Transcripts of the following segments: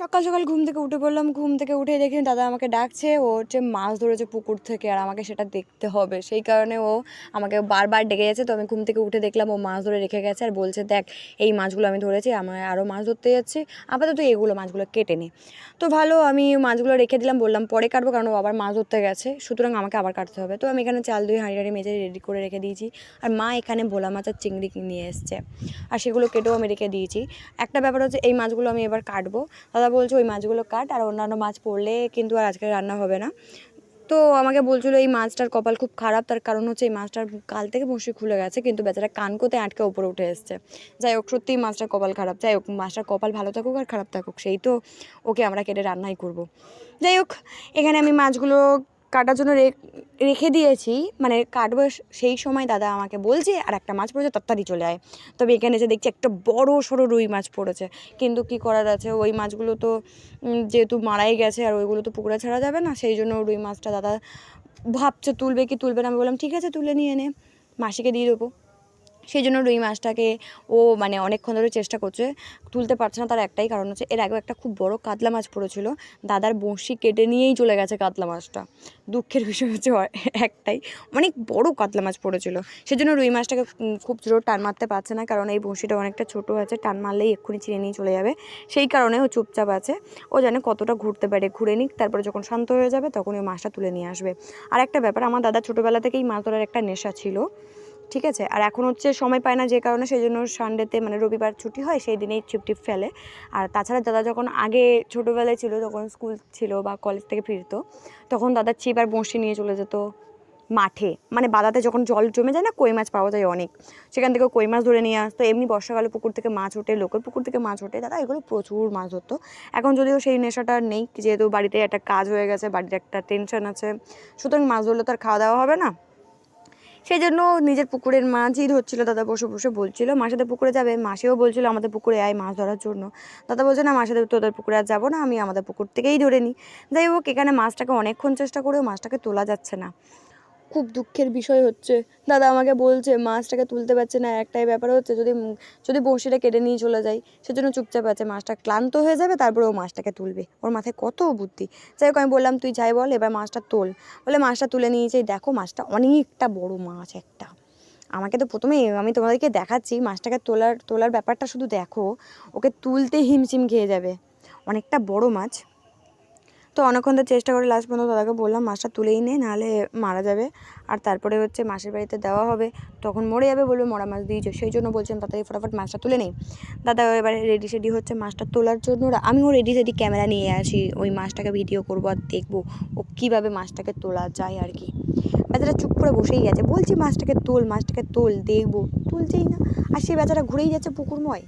সকাল সকাল ঘুম থেকে উঠে পড়লাম, ঘুম থেকে উঠে দেখি দাদা আমাকে ডাকছে ও হচ্ছে মাছ ধরেছে পুকুর থেকে আর আমাকে সেটা দেখতে হবে। সেই কারণে ও আমাকে বারবার ডেকে যাচ্ছে তো আমি ঘুম থেকে উঠে দেখলাম ও মাছ ধরে রেখে গেছে আর বলছে, দেখ, এই মাছগুলো আমি ধরেছি আমার আরও মাছ ধরতে যাচ্ছি, আপাতত এগুলো মাছগুলো কেটে নে। তো ভালো, আমি মাছগুলো রেখে দিলাম, বললাম পরে কাটবো কারণ ও আবার মাছ ধরতে গেছে, সুতরাং আমাকে আবার কাটতে হবে। তো আমি এখানে চাল, দুই, হাঁড়ি হাঁড়ি মেজে রেডি করে রেখে দিয়েছি আর মা এখানে ভোলা মাছ আর চিংড়ি নিয়ে এসছে। আর সেগুলো কেটেও আমি রেখে দিয়েছি। একটা ব্যাপার হচ্ছে এই মাছগুলো আমি এবার কাটবো। দাদা বলছে ওই মাছগুলো কাট আর অন্যান্য মাছ পড়লে কিন্তু আর আজকে রান্না হবে না। তো আমাকে বলছিলো এই মাছটার কপাল খুব খারাপ, তার কারণ হচ্ছে এই মাছটার কাল থেকে বসে খুলে গেছে, কিন্তু বেচারা কান কোতে আটকে ওপরে উঠে এসছে। যাই হোক, সত্যিই মাছটার কপাল খারাপ। যাই হোক, মাছটার কপাল ভালো থাকুক আর খারাপ থাকুক, সেই তো ওকে আমরা কেটে রান্নাই করব। যাই হোক, এখানে আমি মাছগুলো কাটার জন্য রেখে দিয়েছি। মানে কাটবো সেই সময় দাদা আমাকে বলছে, আর একটা মাছ পড়েছে তাড়াতাড়ি চলে আয়। তবে এখানে এসে দেখছি একটা বড় সড়ো রুই মাছ পড়েছে। কিন্তু কি করার আছে? ওই মাছগুলো তো যেহেতু মারাই গেছে, আর ওইগুলো তো পুকুরে ছাড়া যাবে না, সেই জন্য রুই মাছটা দাদা ভাবছে, তুলবে কি তুলবে না? আমি বললাম, ঠিক আছে, তুলে নিয়ে নে, মাসিকে দিয়ে দেবো। সেই জন্য রুই মাছটাকে ও মানে অনেকক্ষণ ধরে চেষ্টা করছে তুলতে পারছে না, তার একটাই কারণ হচ্ছে এর আগেও একটা খুব বড় কাতলা মাছ পড়েছিল। দাদার বঁড়শি কেটে নিয়েই চলে গেছে কাতলা মাছটা। দুঃখের বিষয় হচ্ছে একটাই অনেক বড় কাতলা মাছ পড়েছিল। সেজন্য রুই মাছটাকে খুব জোর টান মারতে পারছে না, কারণ এই বঁড়শিটা অনেকটা ছোট আছে, টান মারলেই এক্ষুনি ছিঁড়ে নিয়ে চলে যাবে। সেই কারণে ও চুপচাপ আছে। ও জানে কতটা ঘুরতে পারে, ঘুরে নিক, তারপরে যখন শান্ত হয়ে যাবে তখন ওই মাছটা তুলে নিয়ে আসবে। আর একটা ব্যাপার, আমার দাদা ছোটোবেলা থেকেই মাছ ধরার একটা নেশা ছিল। ঠিক আছে? আর এখন হচ্ছে সময় পায় না যে কারণে সেই জন্য সানডেতে মানে রবিবার ছুটি হয়, সেই দিনেই ছিপ টিপ ফেলে। আর তাছাড়া দাদা যখন আগে ছোটোবেলায় ছিল যখন স্কুল ছিল বা কলেজ থেকে ফিরতো, তখন দাদা ছিপ আর বঁড়শি নিয়ে চলে যেত মাঠে। মানে বাদাতে যখন জল জমে যায় না, কই মাছ পাওয়া যায় অনেক। সেখান থেকে কই মাছ ধরে নিয়ে আসতো। এমনি বর্ষাকালে পুকুর থেকে মাছ ওঠে লোকের পুকুর থেকে মাছ ওঠে। দাদা, এগুলো প্রচুর মাছ ধরতো। এখন যদিও সেই নেশাটা নেই, যেহেতু বাড়িতে একটা কাজ হয়ে গেছে, বাড়িতে একটা টেনশন আছে, সুতরাং মাছ ধরলে তো আর খাওয়া দাওয়া হবে না। সেই জন্য নিজের পুকুরের মাছই ধরছিল, দাদা বসে বসে বলছিল, মার সাথে পুকুরে যাবে? মাসেও বলছিল, আমাদের পুকুরে আয় মাছ ধরার জন্য। দাদা বলছে, না, মার সাথে তোদের পুকুরে আর যাব না, আমি আমাদের পুকুর থেকেই ধরে নিই। যাই হোক, এখানে মাছটাকে অনেকক্ষণ চেষ্টা করেও মাছটাকে তোলা যাচ্ছে না। খুব দুঃখের বিষয় হচ্ছে। দাদা আমাকে বলছে, মাছটাকে তুলতে পারছে না, একটাই ব্যাপার হচ্ছে যদি যদি বড়শিটা কেটে নিয়ে চলে যায় সেজন্য চুপচাপ আছে। মাছটা ক্লান্ত হয়ে যাবে, তারপরে ও মাছটাকে তুলবে। ওর মাথায় কত বুদ্ধি। যাই হোক, আমি বললাম, তুই যাই বল, এবার মাছটা তোল। বলে মাছটা তুলে নিয়েছে দেখো, মাছটা অনেকটা বড় মাছ একটা। আমাকে তো প্রথমে আমি তোমাদেরকে দেখাচ্ছি, মাছটাকে তোলার তোলার ব্যাপারটা শুধু দেখো। ওকে তুলতে হিমশিম খেয়ে যাবে। অনেকটা বড় মাছ। তো অনেকক্ষণ তো চেষ্টা করে লাস্ট পর্যন্ত দাদাকে বললাম, মাছটা তুলেই নে, নাহলে মারা যাবে। আর তারপরে হচ্ছে মাসির বাড়িতে দেওয়া হবে। তখন মরে যাবে বলবে, মরা মাছ দিয়েছ। সেই জন্য বলছিলাম, তাড়াতাড়ি ফটাফট মাছটা তুলে নেই। দাদা এবারে রেডি সেডি হচ্ছে মাছটা তোলার জন্য। আমিও রেডি সেডি ক্যামেরা নিয়ে আসি, ওই মাছটাকে ভিডিও করব আর দেখব ও কীভাবে মাছটাকে তোলা যায় আর কি। বেচারা চুপ করে বসেই গেছে। বলছি, মাছটাকে তোল মাছটাকে তোল, দেখব। তুলছেই না। আর সে বেচারা ঘুরেই যাচ্ছে পুকুরময়।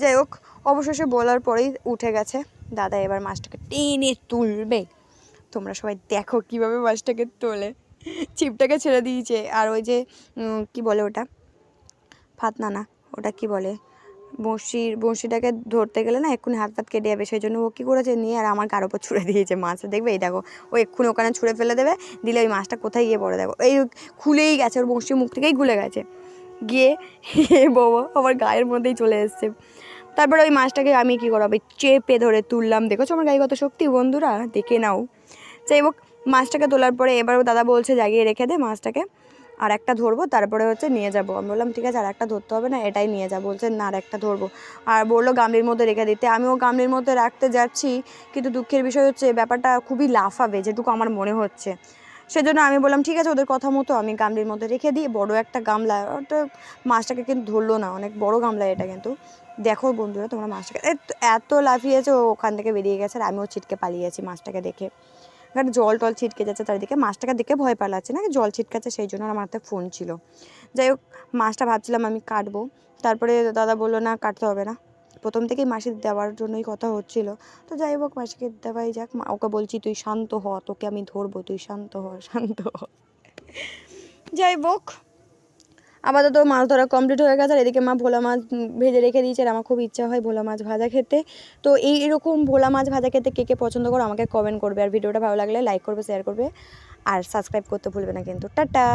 যাই হোক, অবশেষে বলার পরেই উঠে গেছে। দাদা এবার মাছটাকে টেনে তুলবে। তোমরা সবাই দেখো কীভাবে মাছটাকে তোলে। ছিপটাকে ছেড়ে দিয়েছে। আর ওই যে কি বলে ওটা? ফাতনা না ওটা কি বলে? বঁড়শির বঁড়শিটাকে ধরতে গেলে না এক্ষুনি হাত ফাত কেটে যাবে। সেই জন্য ও কী করেছে? নিয়ে আর আমার গার ওপর ছুঁড়ে দিয়েছে মাছটা। দেখবে? এই দেখো, ও এক্ষুনি ওখানে ছুঁড়ে ফেলে দেবে। দিলে ওই মাছটা কোথায় গিয়ে পড়ে? দেখো, এই খুলেই গেছে। ওর বঁড়শির মুখ থেকেই খুলে গেছে। গিয়ে বাবা, আমার গায়ের মধ্যেই চলে এসছে। তারপরে ওই মাছটাকে আমি কী করাবো? চেপে ধরে তুললাম। দেখেছ আমার গায়ে কত শক্তি? বন্ধুরা, দেখে নাও। যাই হোক, মাছটাকে তোলার পরে এবার দাদা বলছে, জাগিয়ে রেখে দে মাছটাকে। আর একটা ধরবো, তারপরে হচ্ছে নিয়ে যাব। আমি বললাম, ঠিক আছে, আর একটা ধরতে হবে না, এটাই নিয়ে যাব। বলছে, না, আর একটা ধরবো। আর বলল, গামলির মধ্যে রেখে দিতে। আমিও গামলির মধ্যে রাখতে যাচ্ছি, কিন্তু দুঃখের বিষয় হচ্ছে, ব্যাপারটা খুবই লাফাবে, যেটুকু আমার মনে হচ্ছে। সেজন্য আমি বললাম, ঠিক আছে, ওদের কথা মতো আমি গামলির মধ্যে রেখে দিই। বড় একটা গামলা, ওটা মাছটাকে কিন্তু ধরলো না, অনেক বড় গামলা এটা কিন্তু। দেখো বন্ধুরা, তোমরা মাছটাকে এত- লাফিয়েছে ওখান থেকে বেরিয়ে গেছে আর আমিও ছিটকে পালিয়েছি মাছটাকে দেখে। কারণ জল টল ছিটকে যাচ্ছে চারিদিকে, মাছটাকে দেখে ভয় পালাচ্ছে না, জল ছিটকাচ্ছে সেই জন্য আমার হাতে ফোন ছিল। যাই হোক, মাছটা ভাবছিলাম আমি কাটবো। তারপরে দাদা বলল, না, কাটতে হবে না। প্রথম থেকেই মাসির দেওয়ার জন্যই কথা হচ্ছিল। তো যাই হোক, মাসিকে দেওয়াই যাক। ওকে বলছি, তুই শান্ত হ, তোকে আমি ধরবো, তুই শান্ত হ শান্ত হ। যাই হোক, আপাতত মাছ ধরা কমপ্লিট হয়ে গেছে। আর এদিকে মা ভোলা মাছ ভেজে রেখে দিয়েছে, আর আমার খুব ইচ্ছা হয় ভোলা মাছ ভাজা খেতে। তো এই এরকম ভোলা মাছ ভাজা খেতে কে কে পছন্দ করো, আমাকে কমেন্ট করবে। আর ভিডিওটা ভালো লাগলে লাইক করবে শেয়ার করবে। আর সাবস্ক্রাইব করতে ভুলবে না কিন্তু। টাটা!